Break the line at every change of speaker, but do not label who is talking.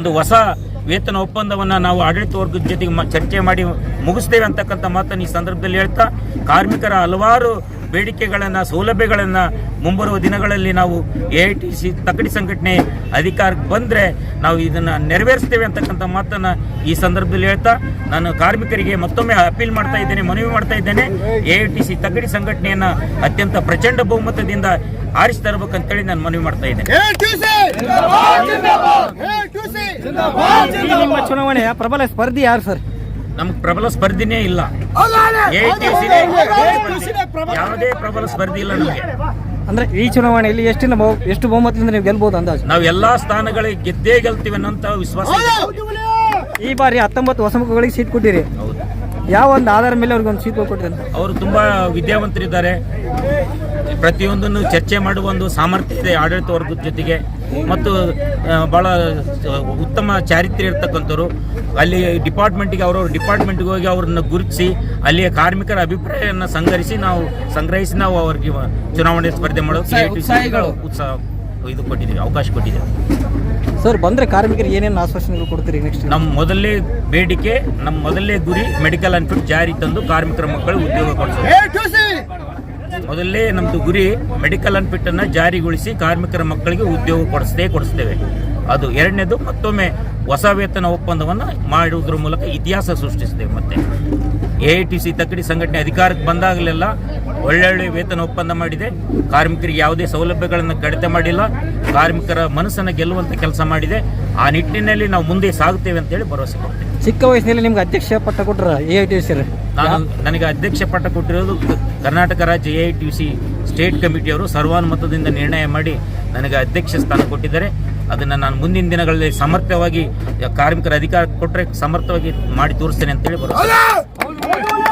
ಒಂದು ಹೊಸ ವೇತನ ಒಪ್ಪಂದವನ್ನು ನಾವು ಆಡಳಿತ ವರ್ಗದ ಜೊತೆಗೆ ಚರ್ಚೆ ಮಾಡಿ ಮುಗಿಸ್ತೇವೆ ಅಂತಕ್ಕಂಥ ಮಾತನ್ನು ಈ ಸಂದರ್ಭದಲ್ಲಿ ಹೇಳ್ತಾ, ಕಾರ್ಮಿಕರ ಹಲವಾರು ಬೇಡಿಕೆಗಳನ್ನು, ಸೌಲಭ್ಯಗಳನ್ನು ಮುಂಬರುವ ದಿನಗಳಲ್ಲಿ ನಾವು ಎ ಐ ಟಿ ಸಿ ತಕ್ಕಡಿ ಸಂಘಟನೆ ಅಧಿಕಾರಕ್ಕೆ ಬಂದರೆ ನಾವು ಇದನ್ನು ನೆರವೇರಿಸ್ತೇವೆ ಅಂತಕ್ಕಂಥ ಮಾತನ್ನು ಈ ಸಂದರ್ಭದಲ್ಲಿ ಹೇಳ್ತಾ, ನಾನು ಕಾರ್ಮಿಕರಿಗೆ ಮತ್ತೊಮ್ಮೆ ಅಪೀಲ್ ಮಾಡ್ತಾ ಇದ್ದೇನೆ, ಮನವಿ ಮಾಡ್ತಾ ಇದ್ದೇನೆ, ಎ ಐ ಟಿ ಸಿ ತಕ್ಕಡಿ ಸಂಘಟನೆಯನ್ನು ಅತ್ಯಂತ ಪ್ರಚಂಡ ಬಹುಮತದಿಂದ ಆರಿಸಿ ತರಬೇಕಂತೇಳಿ ನಾನು ಮನವಿ ಮಾಡ್ತಾ ಇದ್ದೇನೆ.
ಈ ನಿಮ್ಮ ಚುನಾವಣೆಯ ಪ್ರಬಲ ಸ್ಪರ್ಧಿ ಯಾರು ಸರ್?
ನಮ್ಗೆ ಪ್ರಬಲ ಸ್ಪರ್ಧಿನೇ ಇಲ್ಲ. ಯಾವುದೇ ಪ್ರಬಲ ಸ್ಪರ್ಧಿ ಇಲ್ಲ ನಮಗೆ.
ಅಂದ್ರೆ ಈ ಚುನಾವಣೆಯಲ್ಲಿ ಎಷ್ಟಿನ ಬಹು ಎಷ್ಟು ಬಹುಮತದಿಂದ ನೀವು ಗೆಲ್ಬಹುದು ಅಂದಾಜು?
ನಾವು ಎಲ್ಲಾ ಸ್ಥಾನಗಳಿಗೆ ಗೆದ್ದೇ ಗೆಲ್ತೀವಿ ಅನ್ನೋಂಥ ವಿಶ್ವಾಸ ಇದೆ.
ಈ ಬಾರಿ ಹತ್ತೊಂಬತ್ತು ಹೊಸಮುಖಗಳಿಗೆ ಸೀಟ್ ಕೊಟ್ಟಿರಿ.
ಹೌದು.
ಯಾವ ಒಂದು ಆಧಾರ ಮೇಲೆ ಅವ್ರಿಗೆ ಒಂದು ಸೀಟ್ ಕೊಟ್ಟಿರಿ ಅಂತ?
ಅವರು ತುಂಬಾ ವಿದ್ಯಾವಂತರಿದ್ದಾರೆ. ಪ್ರತಿಯೊಂದನ್ನು ಚರ್ಚೆ ಮಾಡುವ ಒಂದು ಸಾಮರ್ಥ್ಯ ಇದೆ ಆಡಳಿತ ವರ್ಗದ ಜೊತೆಗೆ ಮತ್ತು ಭಾಳ ಬಹಳ ಉತ್ತಮ ಚಾರಿತ್ರ್ಯ ಇರ್ತಕ್ಕಂಥವ್ರು. ಅಲ್ಲಿ ಡಿಪಾರ್ಟ್ಮೆಂಟಿಗೆ ಅವರವ್ರ ಡಿಪಾರ್ಟ್ಮೆಂಟ್ಗೆ ಹೋಗಿ ಅವ್ರನ್ನ ಗುರುತಿಸಿ ಅಲ್ಲಿಯ ಕಾರ್ಮಿಕರ ಅಭಿಪ್ರಾಯವನ್ನು ಸಂಗ್ರಹಿಸಿ ನಾವು ಸಂಗ್ರಹಿಸಿ ನಾವು ಅವ್ರಿಗೆ ಚುನಾವಣೆ ಸ್ಪರ್ಧೆ ಮಾಡೋದು ಉತ್ಸಾಹ ಇದು ಕೊಟ್ಟಿದ್ದೀವಿ ಅವಕಾಶ ಕೊಟ್ಟಿದ್ದೀವಿ.
ಸರ್ ಬಂದರೆ ಕಾರ್ಮಿಕರಿಗೆ ಏನೇನು ಆಶ್ವಾಸನೆಗಳು ಕೊಡ್ತೀರಿ ನೆಕ್ಸ್ಟ್
ನಮ್ಮ ಮೊದಲನೇ ಬೇಡಿಕೆ ನಮ್ಮ ಮೊದಲನೇ ಗುರಿ ಮೆಡಿಕಲ್ ಅನ್ಫಿಟ್ ಜಾರಿ ತಂದು ಕಾರ್ಮಿಕರ ಮಕ್ಕಳು ಉದ್ಯೋಗ ಕೊಡಿಸೋದು. ಮೊದಲೇ ನಮ್ಮದು ಗುರಿ ಮೆಡಿಕಲ್ ಅನ್ಫಿಟ್ ಅನ್ನ ಜಾರಿಗೊಳಿಸಿ ಕಾರ್ಮಿಕರ ಮಕ್ಕಳಿಗೆ ಉದ್ಯೋಗ ಕೊಡಿಸದೇ ಕೊಡಿಸ್ತೇವೆ. ಅದು ಎರಡನೇದು, ಮತ್ತೊಮ್ಮೆ ಹೊಸ ವೇತನ ಒಪ್ಪಂದವನ್ನು ಮಾಡುವುದರ ಮೂಲಕ ಇತಿಹಾಸ ಸೃಷ್ಟಿಸ್ತೇವೆ ಮತ್ತೆ. ಎ ಐ ಟಿ ಸಿ ತಕ್ಕಡಿ ಸಂಘಟನೆ ಅಧಿಕಾರಕ್ಕೆ ಬಂದಾಗಲೆಲ್ಲ ಒಳ್ಳೊಳ್ಳೆ ವೇತನ ಒಪ್ಪಂದ ಮಾಡಿದೆ. ಕಾರ್ಮಿಕರಿಗೆ ಯಾವುದೇ ಸೌಲಭ್ಯಗಳನ್ನು ಕಡಿತ ಮಾಡಿಲ್ಲ. ಕಾರ್ಮಿಕರ ಮನಸ್ಸನ್ನು ಗೆಲ್ಲುವಂಥ ಕೆಲಸ ಮಾಡಿದೆ. ಆ ನಿಟ್ಟಿನಲ್ಲಿ ನಾವು ಮುಂದೆ ಸಾಗುತ್ತೇವೆ ಅಂತೇಳಿ ಭರವಸೆ ಕೊಡ್ತೇವೆ
ಚಿಕ್ಕ ವಯಸ್ಸಿನಲ್ಲಿ ನಿಮ್ಗೆ ಅಧ್ಯಕ್ಷ ಪಟ್ಟ ಕೊಟ್ಟರು ಎ ಐ ಟಿ ಸಿ
ನಾನು ನನಗೆ ಅಧ್ಯಕ್ಷ ಪಟ್ಟ ಕೊಟ್ಟಿರೋದು ಕರ್ನಾಟಕ ರಾಜ್ಯ A I T C state ಕಮಿಟಿಯವರು ಸರ್ವಾನುಮತದಿಂದ ನಿರ್ಣಯ ಮಾಡಿ ನನಗೆ ಅಧ್ಯಕ್ಷ ಸ್ಥಾನ ಕೊಟ್ಟಿದ್ದಾರೆ. ಅದನ್ನು ನಾನು ಮುಂದಿನ ದಿನಗಳಲ್ಲಿ ಸಮರ್ಥವಾಗಿ ಕಾರ್ಮಿಕರ ಅಧಿಕಾರ ಕೊಟ್ಟರೆ ಸಮರ್ಥವಾಗಿ ಮಾಡಿ ತೋರಿಸ್ತೇನೆ ಅಂತೇಳಿ ಬರೋದು